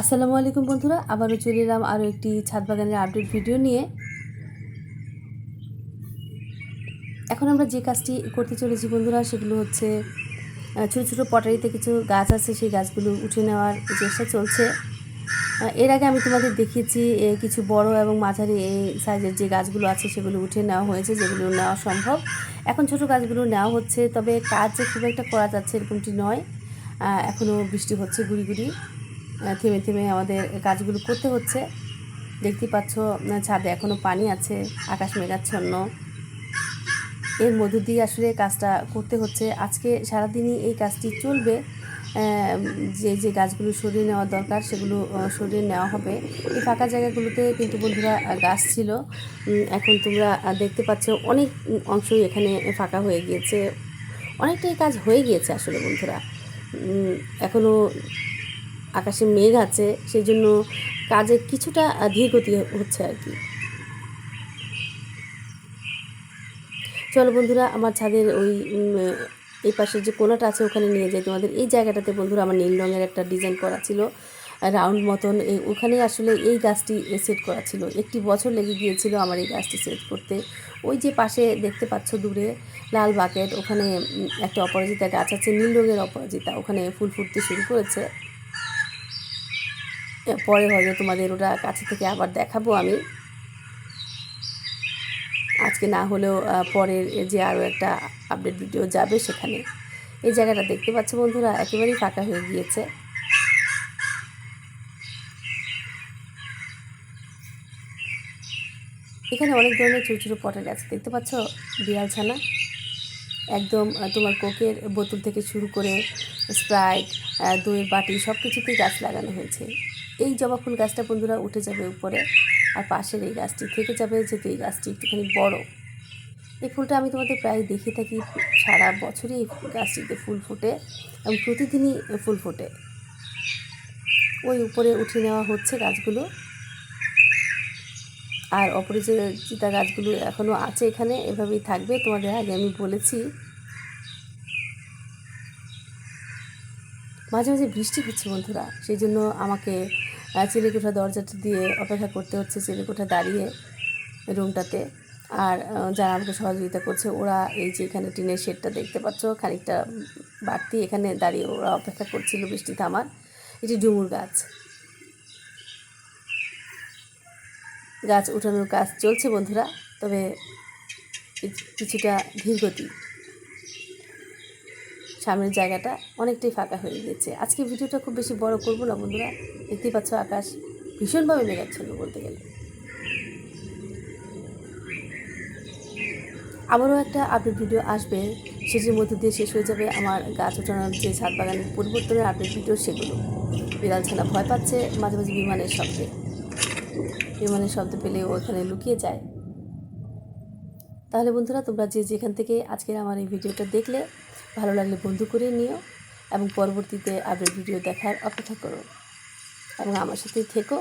আসসালামু আলাইকুম বন্ধুরা, আবারও চলে এলাম আরও একটি ছাদ বাগানের আপডেট ভিডিও নিয়ে। এখন আমরা যে কাজটি করতে চলেছি বন্ধুরা, সেগুলো হচ্ছে ছোটো ছোটো পটারিতে কিছু গাছ আছে, সেই গাছগুলো উঠে নেওয়ার চেষ্টা চলছে। এর আগে আমি তোমাদের দেখিয়েছি কিছু বড় এবং মাঝারি এই সাইজের যে গাছগুলো আছে, সেগুলো উঠে নেওয়া হয়েছে, যেগুলো নেওয়া সম্ভব। এখন ছোট গাছগুলো নেওয়া হচ্ছে, তবে কাজ যে খুব একটা করা যাচ্ছে এরকমটি নয়। এখনও বৃষ্টি হচ্ছে গুড়ি গুড়ি। থেমে থেমে আমাদের কাজগুলো করতে হচ্ছে। দেখতে পাচ্ছ ছাদে এখনও পানি আছে, আকাশ মেঘাচ্ছন্ন। এর মধ্য দিয়ে আসলে কাজটা করতে হচ্ছে। আজকে সারাদিনই এই কাজটি চলবে। যে যে গাছগুলো সরিয়ে নেওয়া দরকার সেগুলো সরিয়ে নেওয়া হবে। এই ফাঁকা জায়গাগুলোতে কিন্তু বন্ধুরা গাছ ছিল। এখন তোমরা দেখতে পাচ্ছ অনেক অংশই এখানে ফাঁকা হয়ে গিয়েছে। অনেকটাই কাজ হয়ে গিয়েছে আসলে বন্ধুরা। এখনও আকাশে মেঘ আছে সেই জন্য কাজে কিছুটা আহ, ধীরগতি হচ্ছে আর কি। চলো বন্ধুরা আমার ছাদের ওই এই পাশের যে কোনাটা আছে ওখানে নিয়ে যাই। তোমাদের এই জায়গাটাতে বন্ধুরা আমার নীল রঙের একটা ডিজাইন করা ছিল রাউন্ড মতন। এই ওখানে আসলে এই গাছটি সেট করা ছিল। একটি বছর লেগে গিয়েছিল আমার এই গাছটি সেট করতে। ওই যে পাশে দেখতে পাচ্ছ দূরে লাল বাকেট ওখানে একটা অপরাজিতা গাছ আছে নীল রঙের অপরাজিতা। ওখানে ফুল ফুটতে শুরু করেছে। পরে হয়তো তোমাদের ওটা কাছে থেকে আবার দেখাবো আমি। আজকে না হলেও পরের যে আরও একটা আপডেট ভিডিও যাবে সেখানে। এই জায়গাটা দেখতে পাচ্ছ বন্ধুরা, একেবারেই ফাঁকা হয়ে গিয়েছে। এখানে অনেক ধরনের ছোটো ছোটো পটের গাছ, দেখতে পাচ্ছ? বিড়াল ছানা। একদম তোমার কোকের বোতল থেকে শুরু করে স্প্রাইট দইয়ের বাটি সব কিছুতেই গাছ লাগানো হয়েছে। এই জবা ফুল গাছটা বন্ধুরা উঠে যাবে উপরে আর পাশের এই গাছটি থেকে যাবে যেহেতু এই গাছটি একটুখানি বড়। এই ফুলটা আমি তোমাদের প্রায় দেখে থাকি সারা বছরই এই গাছটিতে ফুল ফোটে এবং প্রতিদিনই ফুল ফোটে। ওই উপরে উঠে নেওয়া হচ্ছে গাছগুলো। আর অপরিচিতা গাছগুলো এখনও আছে এখানে, এভাবেই থাকবে। তোমাদের আগে আমি বলেছি মাঝে মাঝে বৃষ্টি হচ্ছে বন্ধুরা সেই জন্য আমাকে চিলেকোঠা দরজাটা দিয়ে অপেক্ষা করতে হচ্ছে চিলেকোঠা দাঁড়িয়ে রুমটাতে। আর যারা আমাকে সহযোগিতা করছে, ওরা এই যে এখানে টিনের শেডটা দেখতে পাচ্ছ, খানিকটা বাড়তি এখানে দাঁড়িয়ে ওরা অপেক্ষা করছিল বৃষ্টি থামার। এটি ডুমুর গাছ। গাছ উঠানোর কাজ চলছে বন্ধুরা, তবে কিছুটা ধীরগতি। সামনের জায়গাটা অনেকটাই ফাঁকা হয়ে গেছে। আজকে ভিডিওটা খুব বেশি বড় করব না বন্ধুরা। দেখতেই পাচ্ছ আকাশ ভীষণভাবে মেঘাচ্ছন্ন বলতে গেলে। আবারও একটা আপডেট ভিডিও আসবে। সেটির মধ্যে দিয়ে শেষ হয়ে যাবে আমার গাছ ওঠানোর যে ছাদ বাগানের পরিবর্তনের আপডেট ভিডিও সেগুলো। বিড়াল ছানা ভয় পাচ্ছে মাঝে মাঝে বিমানের শব্দে। বিমানের শব্দ পেলে ওখানে লুকিয়ে যায়। তাহলে বন্ধুরা, তোমরা যে যেখান থেকে আজকের আমার এই ভিডিওটা দেখলে ভালো লাগলে বন্ধু করে নিও এবং পরবর্তীতে আপডেট ভিডিও দেখার অপেক্ষা করো এবং আমার সাথেই থেকো।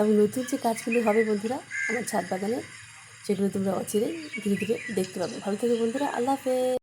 এবং নতুন যে কাজগুলি হবে বন্ধুরা, আমার ছাদ বাগানে, সেগুলো তোমরা অচিরেই ধীরে ধীরে দেখতে পাবে। ভালো থেকে বন্ধুরা, আল্লাহ হাফেজ।